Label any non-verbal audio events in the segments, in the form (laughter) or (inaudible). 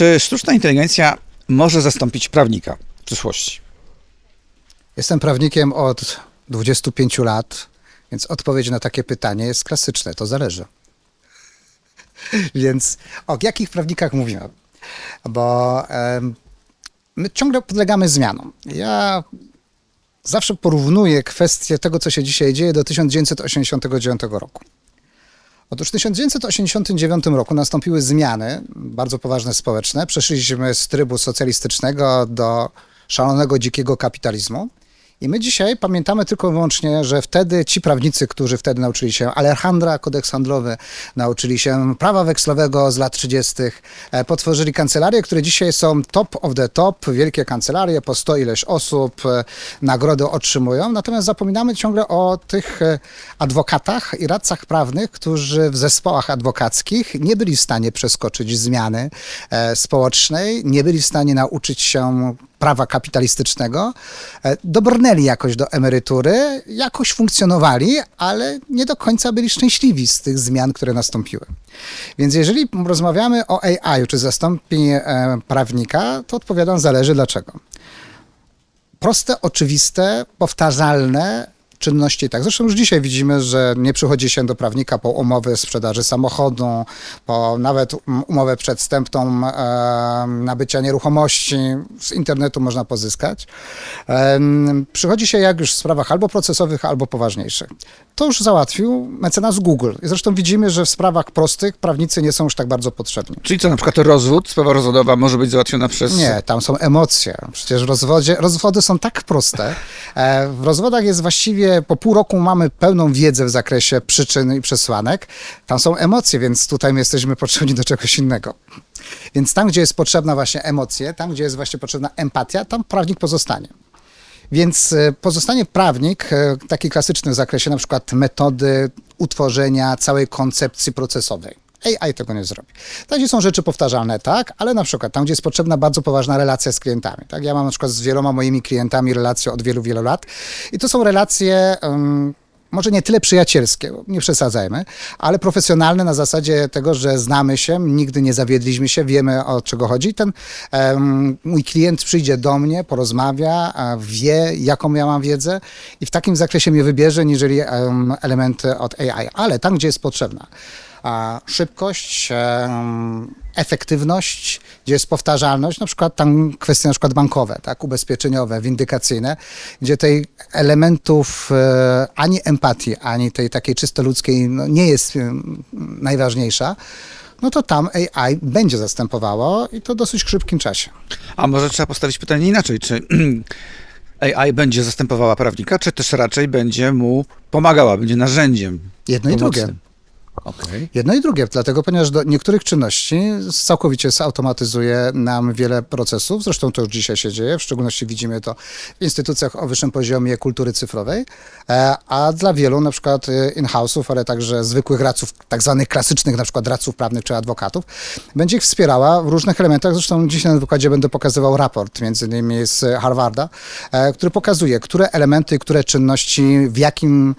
Czy sztuczna inteligencja może zastąpić prawnika w przyszłości? Jestem prawnikiem od 25 lat, więc odpowiedź na takie pytanie jest klasyczne. To zależy. (laughs) więc o jakich prawnikach mówimy? Bo em, my ciągle podlegamy zmianom. Ja zawsze porównuję kwestię tego, co się dzisiaj dzieje, do 1989 roku. Otóż w 1989 roku nastąpiły zmiany, bardzo poważne społeczne. Przeszliśmy z trybu socjalistycznego do szalonego, dzikiego kapitalizmu. I my dzisiaj pamiętamy tylko i wyłącznie, że wtedy ci prawnicy, którzy wtedy nauczyli się Alejandra, kodeks handlowy, nauczyli się prawa wekslowego z lat 30., e, potworzyli kancelarie, które dzisiaj są top of the top, wielkie kancelarie, po 100 ileś osób, e, nagrody otrzymują. Natomiast zapominamy ciągle o tych e, adwokatach i radcach prawnych, którzy w zespołach adwokackich nie byli w stanie przeskoczyć zmiany społecznej, nie byli w stanie nauczyć się prawa kapitalistycznego, e, dobrnęli jakoś do emerytury, jakoś funkcjonowali, ale nie do końca byli szczęśliwi z tych zmian, które nastąpiły. Więc jeżeli rozmawiamy o AI, czy zastąpi e, prawnika, to odpowiadam, zależy dlaczego. Proste, oczywiste, powtarzalne czynności. Tak, zresztą już dzisiaj widzimy, że nie przychodzi się do prawnika po umowy sprzedaży samochodu, po nawet um- umowę przedstępną e, nabycia nieruchomości z internetu można pozyskać. Em, przychodzi się jak już w sprawach albo procesowych, albo poważniejszych. To już załatwił mecenas Google. I zresztą widzimy, że w sprawach prostych prawnicy nie są już tak bardzo potrzebni. Czyli co, na przykład rozwód, sprawa rozwodowa może być załatwiona przez... Nie, tam są emocje. Przecież w rozwodzie, rozwody są tak proste. E, W rozwodach jest właściwie po pół roku mamy pełną wiedzę w zakresie przyczyn i przesłanek. Tam są emocje, więc tutaj my jesteśmy potrzebni do czegoś innego. Więc tam, gdzie jest potrzebna właśnie emocje, tam, gdzie jest właśnie potrzebna empatia, tam prawnik pozostanie. Więc e, pozostanie prawnik, e, taki klasyczny w zakresie na przykład metody utworzenia całej koncepcji procesowej. AI tego nie zrobi. Tam, gdzie są rzeczy powtarzalne, tak, ale na przykład tam, gdzie jest potrzebna bardzo poważna relacja z klientami. Tak? Ja mam na przykład z wieloma moimi klientami relacje od wielu, wielu lat i to są relacje. Um, może nie tyle przyjacielskie, nie przesadzajmy, ale profesjonalne na zasadzie tego, że znamy się, nigdy nie zawiedliśmy się, wiemy o czego chodzi. Ten em, mój klient przyjdzie do mnie, porozmawia, a wie, jaką ja mam wiedzę i w takim zakresie mnie wybierze, niżeli em, elementy od AI. Ale tam, gdzie jest potrzebna szybkość, efektywność, gdzie jest powtarzalność, na przykład tam kwestie na przykład bankowe, tak, ubezpieczeniowe, windykacyjne, gdzie tej elementów e, ani empatii, ani tej takiej czysto ludzkiej no, nie jest najważniejsza, no to tam AI będzie zastępowało i to w dosyć szybkim czasie. A może trzeba postawić pytanie inaczej, czy (clears throat) AI będzie zastępowała prawnika, czy też raczej będzie mu pomagała, będzie narzędziem Jedno i pomocnym? drugie. Okej. Jedno i drugie, dlatego ponieważ do niektórych czynności całkowicie zautomatyzuje nam wiele procesów, zresztą to już dzisiaj się dzieje, w szczególności widzimy to w instytucjach o wyższym poziomie kultury cyfrowej, e, a dla wielu na przykład e, in-house'ów, ale także zwykłych radców, tak zwanych klasycznych na przykład radców prawnych czy adwokatów, będzie ich wspierała w różnych elementach, zresztą dzisiaj na wykładzie będę pokazywał raport między innymi z Harvarda, e, który pokazuje, które elementy, które czynności w jakim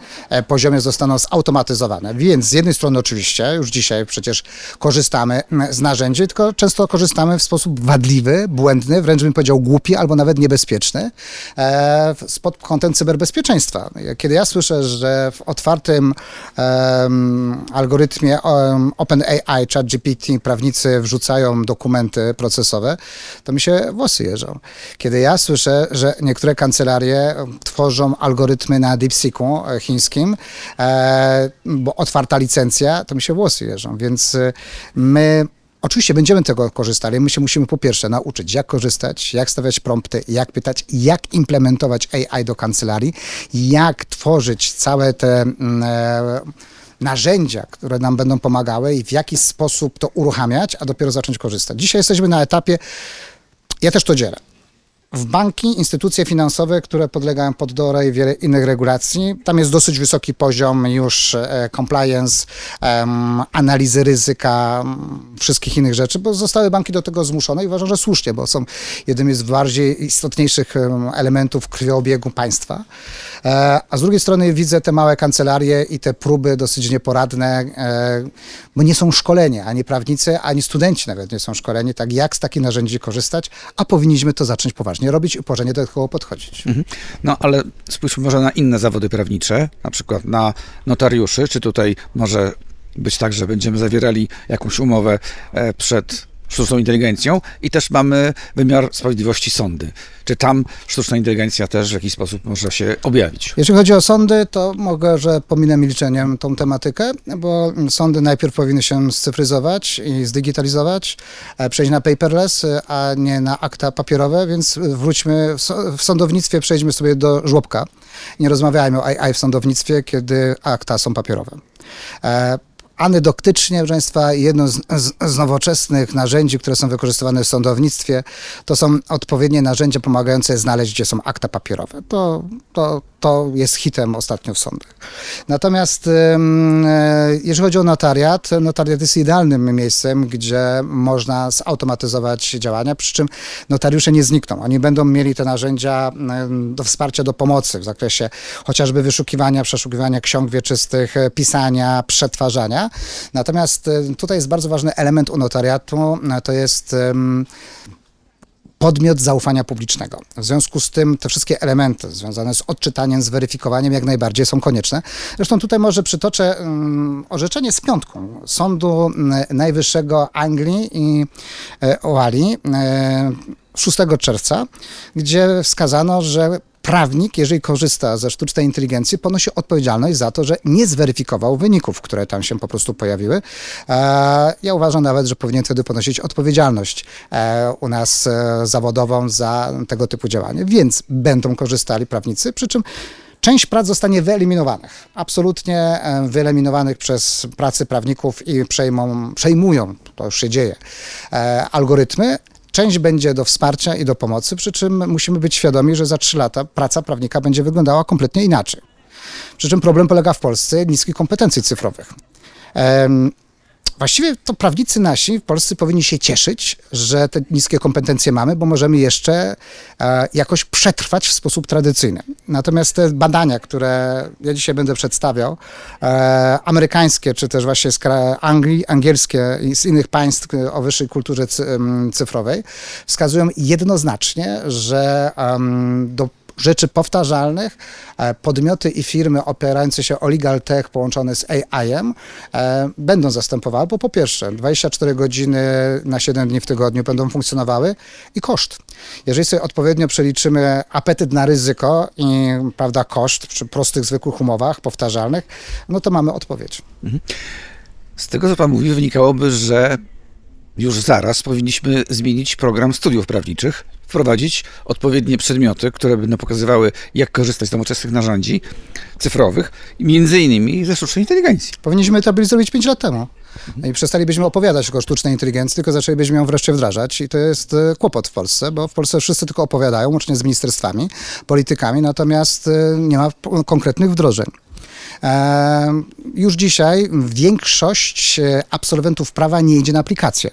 poziomie zostaną zautomatyzowane. Więc z jednej strony oczywiście, już dzisiaj przecież korzystamy mm, z narzędzi, tylko często korzystamy w sposób wadliwy, błędny, wręcz bym powiedział głupi albo nawet niebezpieczny e, pod kątem cyberbezpieczeństwa. Kiedy ja słyszę, że w otwartym em, algorytmie OpenAI, ChatGPT prawnicy wrzucają dokumenty procesowe, to mi się włosy jeżą. Kiedy ja słyszę, że niektóre kancelarie tworzą algorytmy na DeepSeeku e, chińskim, e, bo otwarta licencja, to mi się włosy jeżą. Więc y, my Oczywiście będziemy tego korzystali. My się musimy po pierwsze nauczyć, jak korzystać, jak stawiać prompty, jak pytać, jak implementować AI do kancelarii, jak tworzyć całe te mm, e, narzędzia, które nam będą pomagały i w jaki sposób to uruchamiać, a dopiero zacząć korzystać. Dzisiaj jesteśmy na etapie, ja też to dzielę. W banki, instytucje finansowe, które podlegają pod DORA i wiele innych regulacji. Tam jest dosyć wysoki poziom już e, compliance, analizy ryzyka, wszystkich innych rzeczy, bo zostały banki do tego zmuszone i uważam, że słusznie, bo są jednym z bardziej istotniejszych em, elementów krwiobiegu państwa. E, A z drugiej strony widzę te małe kancelarie i te próby dosyć nieporadne, e, bo nie są szkoleni, ani prawnicy, ani studenci nawet nie są szkoleni, tak jak z takich narzędzi korzystać, a powinniśmy to zacząć poważnie robić i poważnie do tego podchodzić. No ale spójrzmy może na inne zawody prawnicze, na przykład na notariuszy. Czy tutaj może być tak, że będziemy zawierali jakąś umowę e, przed sztuczną inteligencją i też mamy wymiar sprawiedliwości sądy. Czy tam sztuczna inteligencja też w jakiś sposób może się objawić? Jeżeli chodzi o sądy, to mogę, że pominę milczeniem tą tematykę, bo sądy najpierw powinny się scyfryzować i zdigitalizować, e, przejść na paperless, e, a nie na akta papierowe, więc wróćmy, w sądownictwie przejdźmy sobie do żłobka. Nie rozmawiajmy o AI w sądownictwie, kiedy akta są papierowe. Anegdotycznie, proszę Państwa, jedno z, z, z nowoczesnych narzędzi, które są wykorzystywane w sądownictwie, to są odpowiednie narzędzia pomagające znaleźć, gdzie są akta papierowe. To, to, to jest hitem ostatnio w sądach. Natomiast e, jeżeli chodzi o notariat, notariat jest idealnym miejscem, gdzie można zautomatyzować działania, przy czym notariusze nie znikną. Oni będą mieli te narzędzia do wsparcia, do pomocy w zakresie chociażby wyszukiwania, przeszukiwania ksiąg wieczystych, e, pisania, przetwarzania. Natomiast e, tutaj jest bardzo ważny element u notariatu, e, to jest podmiot zaufania publicznego. W związku z tym te wszystkie elementy związane z odczytaniem, z weryfikowaniem jak najbardziej są konieczne. Zresztą tutaj może przytoczę orzeczenie z piątką Sądu Najwyższego Anglii i Walii e, 6 czerwca, gdzie wskazano, że prawnik, jeżeli korzysta ze sztucznej inteligencji, ponosi odpowiedzialność za to, że nie zweryfikował wyników, które tam się po prostu pojawiły. E, Ja uważam nawet, że powinien wtedy ponosić odpowiedzialność e, u nas e, zawodową za tego typu działanie. Więc będą korzystali prawnicy, przy czym Część prac zostanie wyeliminowanych, absolutnie wyeliminowanych przez pracy prawników i przejmą, przejmują, to już się dzieje, algorytmy. Część będzie do wsparcia i do pomocy, przy czym musimy być świadomi, że za trzy lata praca prawnika będzie wyglądała kompletnie inaczej. Przy czym problem polega w Polsce niskich kompetencji cyfrowych. Właściwie to prawnicy nasi w Polsce powinni się cieszyć, że te niskie kompetencje mamy, bo możemy jeszcze e, jakoś przetrwać w sposób tradycyjny. Natomiast te badania, które ja dzisiaj będę przedstawiał, e, amerykańskie, czy też właśnie z Anglii, angielskie i z innych państw e, o wyższej kulturze cyfrowej, wskazują jednoznacznie, że do rzeczy powtarzalnych, e, podmioty i firmy opierające się o legal tech połączone z AI-em e, będą zastępowały, bo po pierwsze 24 godziny na 7 dni w tygodniu będą funkcjonowały i koszt. Jeżeli sobie odpowiednio przeliczymy apetyt na ryzyko i prawda, koszt przy prostych, zwykłych umowach powtarzalnych, no to mamy odpowiedź. Z tego, co pan mówi, wynikałoby, że już zaraz powinniśmy zmienić program studiów prawniczych, wprowadzić odpowiednie przedmioty, które będą pokazywały, jak korzystać z nowoczesnych narzędzi cyfrowych, między innymi ze sztucznej inteligencji. Powinniśmy to byli zrobić 5 lat temu. No I przestalibyśmy opowiadać o sztucznej inteligencji, tylko zaczęlibyśmy ją wreszcie wdrażać. I to jest e, kłopot w Polsce, bo w Polsce wszyscy tylko opowiadają, łącznie z ministerstwami, politykami, natomiast e, nie ma konkretnych wdrożeń. E, Już dzisiaj większość absolwentów prawa nie idzie na aplikację.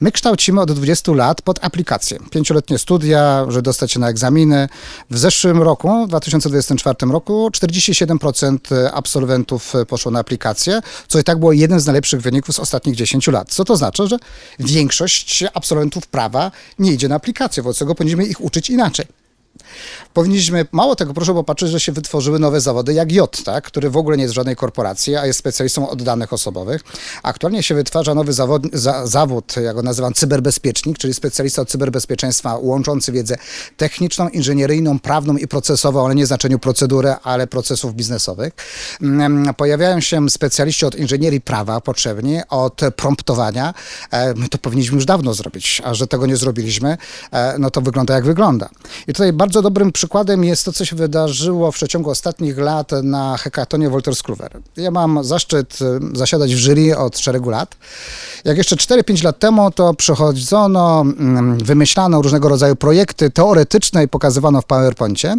My kształcimy od 20 lat pod aplikację. Pięcioletnie studia, żeby dostać się na egzaminy. W zeszłym roku, w 2024 roku, 47% absolwentów poszło na aplikację, co i tak było jeden z najlepszych wyników z ostatnich 10 lat. Co to znaczy, że większość absolwentów prawa nie idzie na aplikację, wobec tego powinniśmy ich uczyć inaczej. Powinniśmy, mało tego, proszę popatrzeć, że się wytworzyły nowe zawody jak J, tak, który w ogóle nie jest żadnej korporacji, a jest specjalistą od danych osobowych. Aktualnie się wytwarza nowy zawod, za, zawód, ja go nazywam cyberbezpiecznik, czyli specjalista od cyberbezpieczeństwa łączący wiedzę techniczną, inżynieryjną, prawną i procesową, ale nie w znaczeniu procedury, ale procesów biznesowych. Mm, Pojawiają się specjaliści od inżynierii prawa potrzebni, od promptowania. E, My to powinniśmy już dawno zrobić, a że tego nie zrobiliśmy, e, no to wygląda jak wygląda. I tutaj bardzo bardzo dobrym przykładem jest to, co się wydarzyło w przeciągu ostatnich lat na hekatonie Wolters Kluwer. Ja mam zaszczyt y, zasiadać w jury od szeregu lat. Jak jeszcze 4-5 lat temu, to przychodzono, mm, wymyślano różnego rodzaju projekty teoretyczne i pokazywano w PowerPoincie.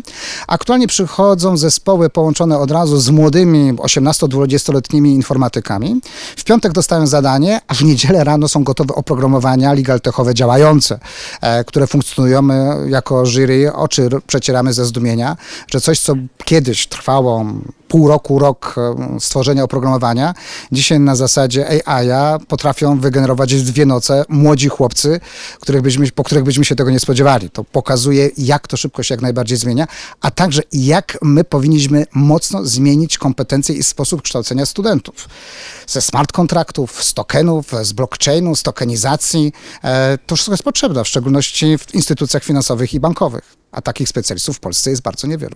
Aktualnie przychodzą zespoły połączone od razu z młodymi 18-20-letnimi informatykami. W piątek dostają zadanie, a w niedzielę rano są gotowe oprogramowania legal techowe działające, e, które funkcjonują. My jako jury oczy r- przecieramy ze zdumienia, że coś, co kiedyś trwało pół roku, rok e, stworzenia oprogramowania, dzisiaj na zasadzie AI potrafią wygenerować w dwie noce młodzi chłopcy, których byśmy, po których byśmy się tego nie spodziewali. To pokazuje, jak to szybko się jak najbardziej zmienia, a także jak my powinniśmy mocno zmienić kompetencje i sposób kształcenia studentów. Ze smart kontraktów, z tokenów, z blockchainu, z tokenizacji. E, To wszystko jest potrzebne, w szczególności w instytucjach finansowych i bankowych. A takich specjalistów w Polsce jest bardzo niewielu.